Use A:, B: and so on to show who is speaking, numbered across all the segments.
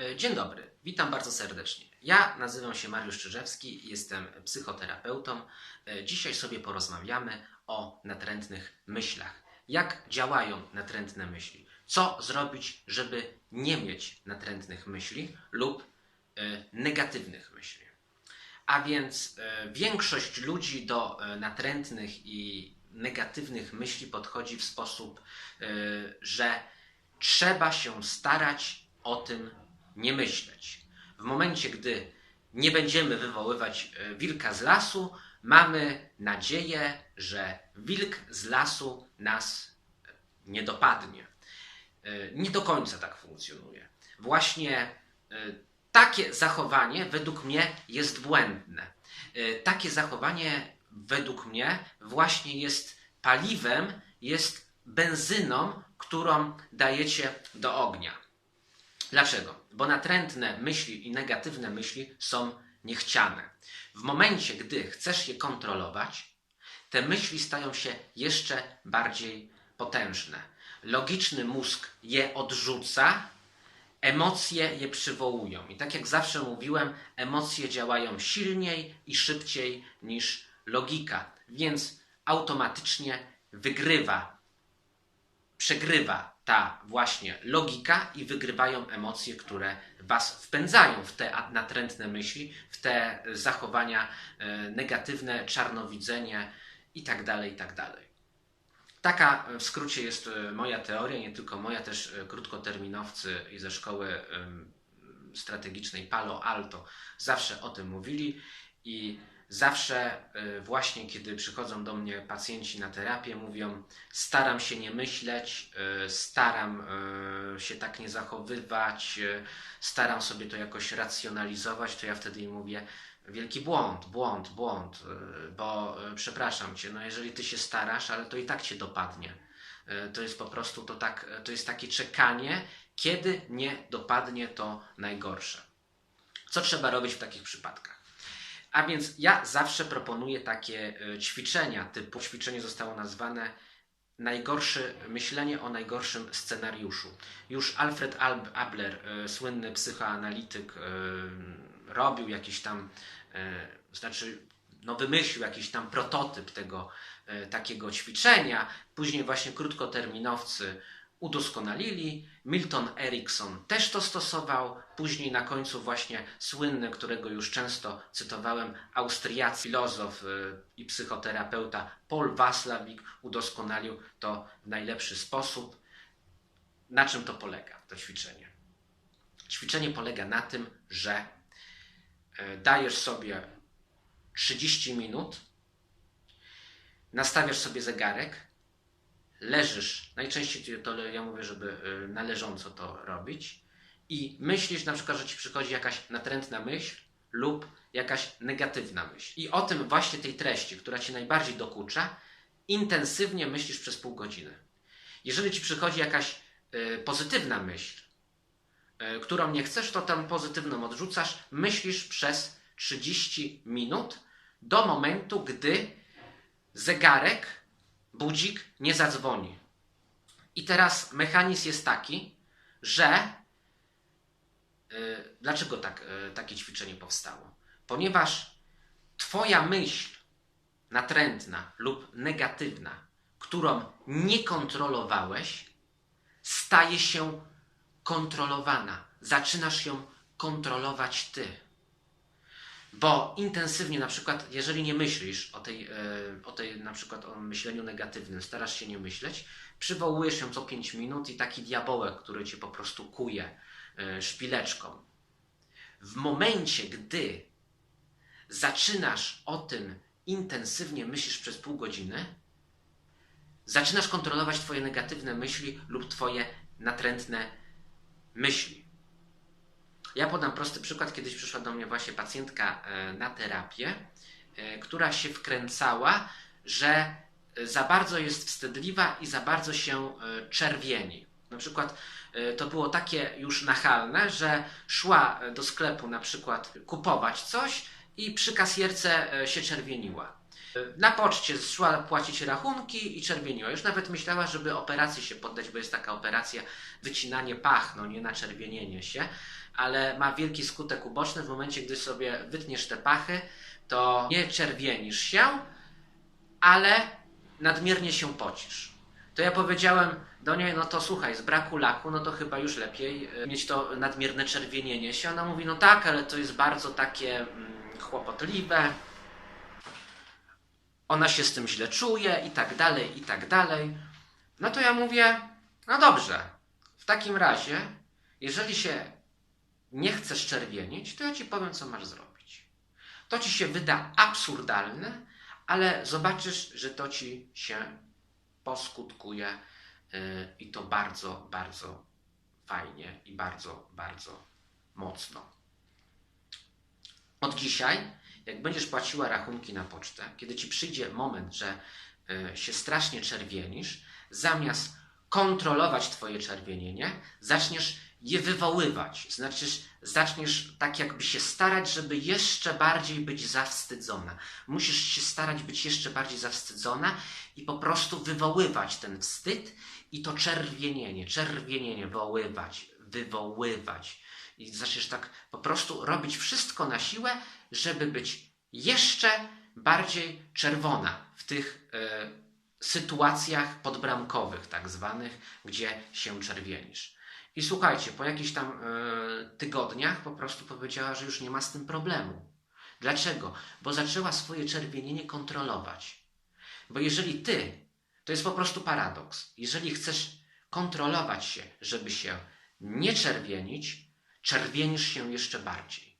A: E, Dzień dobry, witam bardzo serdecznie. Ja nazywam się Mariusz Czyżewski, jestem psychoterapeutą. E, Dzisiaj sobie porozmawiamy o natrętnych myślach. Jak działają natrętne myśli? Co zrobić, żeby nie mieć natrętnych myśli lub e, negatywnych myśli? A więc większość ludzi do natrętnych i negatywnych myśli podchodzi w sposób, że trzeba się starać o tym nie myśleć. W momencie, gdy nie będziemy wywoływać e, wilka z lasu, mamy nadzieję, że wilk z lasu nas e, nie dopadnie. E, Nie do końca tak funkcjonuje. Właśnie takie zachowanie według mnie jest błędne. Takie zachowanie według mnie właśnie jest paliwem, jest benzyną, którą dajecie do ognia. Dlaczego? Bo natrętne myśli i negatywne myśli są niechciane. W momencie, gdy chcesz je kontrolować, te myśli stają się jeszcze bardziej potężne. Logiczny mózg je odrzuca, emocje je przywołują. I tak jak zawsze mówiłem, emocje działają silniej i szybciej niż logika, więc automatycznie wygrywa przegrywa ta właśnie logika i wygrywają emocje, które was wpędzają w te natrętne myśli, w te zachowania e, negatywne, czarnowidzenie i tak dalej, i tak. Taka e, w skrócie jest e, moja teoria, nie tylko moja, też krótkoterminowcy ze szkoły strategicznej Palo Alto zawsze o tym mówili i zawsze e, właśnie kiedy przychodzą do mnie pacjenci na terapię mówią staram się nie myśleć, e, staram e, się tak nie zachowywać, staram sobie to jakoś racjonalizować, to ja wtedy im mówię wielki błąd, błąd, błąd, bo przepraszam cię, no jeżeli ty się starasz, ale to i tak cię dopadnie. To jest po prostu to tak, to jest takie czekanie, kiedy nie dopadnie to najgorsze. Co trzeba robić w takich przypadkach? A więc ja zawsze proponuję takie e, ćwiczenia, typu ćwiczenie zostało nazwane najgorsze myślenie o najgorszym scenariuszu. Już Alfred Abler, e, słynny psychoanalityk, e, robił jakiś tam, znaczy no wymyślił jakiś tam prototyp tego takiego ćwiczenia. Później właśnie krótkoterminowcy udoskonalili. Milton Erickson też to stosował. Później na końcu właśnie słynny, którego już często cytowałem, austriacki filozof y, i psychoterapeuta Paul Waslawik udoskonalił to w najlepszy sposób. Na czym to polega, to ćwiczenie? Ćwiczenie polega na tym, że y, dajesz sobie 30 minut, nastawiasz sobie zegarek, leżysz, najczęściej to ja mówię, żeby y, na leżąco to robić i myślisz na przykład, że ci przychodzi jakaś natrętna myśl lub jakaś negatywna myśl. I o tym właśnie tej treści, która ci najbardziej dokucza, intensywnie myślisz przez pół godziny. Jeżeli ci przychodzi jakaś y, pozytywna myśl, y, którą nie chcesz, to tę pozytywną odrzucasz, myślisz przez 30 minut do momentu, gdy zegarek budzik nie zadzwoni. I teraz mechanizm jest taki, że y, dlaczego tak, y, takie ćwiczenie powstało? Ponieważ Twoja myśl natrętna lub negatywna, którą nie kontrolowałeś, staje się kontrolowana. Zaczynasz ją kontrolować ty. Bo intensywnie, na przykład, jeżeli nie myślisz o tej, e, o tej, na przykład o myśleniu negatywnym, starasz się nie myśleć, przywołujesz ją co 5 minut i taki diabełek, który cię po prostu kuje e, szpileczką. W momencie, gdy zaczynasz o tym intensywnie myślisz przez pół godziny, zaczynasz kontrolować twoje negatywne myśli lub twoje natrętne myśli. Ja podam prosty przykład. Kiedyś przyszła do mnie właśnie pacjentka e, na terapię, e, która się wkręcała, że e, za bardzo jest wstydliwa i za bardzo się czerwieni. Na przykład to było takie już nachalne, że szła do sklepu na przykład kupować coś i przy kasjerce się czerwieniła. Na poczcie szła płacić rachunki i czerwieniła. Już nawet myślała, żeby operacji się poddać, bo jest taka operacja wycinanie pach, no nie na czerwienienie się. ale ma wielki skutek uboczny. W momencie, gdy sobie wytniesz te pachy, to nie czerwienisz się, ale nadmiernie się pocisz. To ja powiedziałem do niej, no to słuchaj, z braku laku, no to chyba już lepiej e, mieć to nadmierne czerwienienie się. Ona mówi, no tak, ale to jest bardzo takie mm, chłopotliwe. Ona się z tym źle czuje i tak dalej, i tak dalej. No to ja mówię, no dobrze, w takim razie, jeżeli się nie chcesz czerwienić, to ja ci powiem, co masz zrobić. To ci się wyda absurdalne, ale zobaczysz, że to ci się poskutkuje yy, i to bardzo, bardzo fajnie i bardzo, bardzo mocno. Od dzisiaj, jak będziesz płaciła rachunki na pocztę, kiedy ci przyjdzie moment, że yy, się strasznie czerwienisz, zamiast kontrolować twoje czerwienienie, zaczniesz je wywoływać. Znaczy, zaczniesz tak jakby się starać, żeby jeszcze bardziej być zawstydzona. Musisz się starać być jeszcze bardziej zawstydzona i po prostu wywoływać ten wstyd i to czerwienienie, czerwienienie, woływać, wywoływać. I zaczniesz tak po prostu robić wszystko na siłę, żeby być jeszcze bardziej czerwona w tych e, sytuacjach podbramkowych, tak zwanych, gdzie się czerwienisz. I słuchajcie, po jakichś tam e, tygodniach po prostu powiedziała, że już nie ma z tym problemu. Dlaczego? Bo zaczęła swoje czerwienienie kontrolować. Bo jeżeli ty, to jest po prostu paradoks, jeżeli chcesz kontrolować się, żeby się nie czerwienić, czerwienisz się jeszcze bardziej.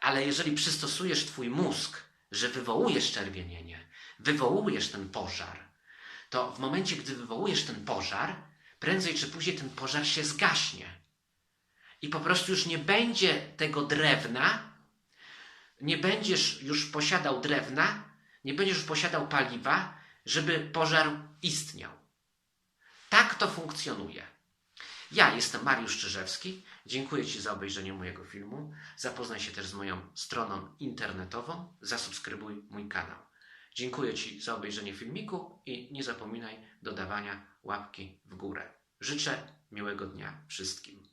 A: Ale jeżeli przystosujesz twój mózg, że wywołujesz czerwienienie, wywołujesz ten pożar, to w momencie, gdy wywołujesz ten pożar, prędzej czy później ten pożar się zgaśnie. I po prostu już nie będzie tego drewna, nie będziesz już posiadał drewna, nie będziesz już posiadał paliwa, żeby pożar istniał. Tak to funkcjonuje. Ja jestem Mariusz Czyżewski. Dziękuję Ci za obejrzenie mojego filmu. Zapoznaj się też z moją stroną internetową. Zasubskrybuj mój kanał. Dziękuję Ci za obejrzenie filmiku i nie zapominaj dodawania łapki w górę. Życzę miłego dnia wszystkim.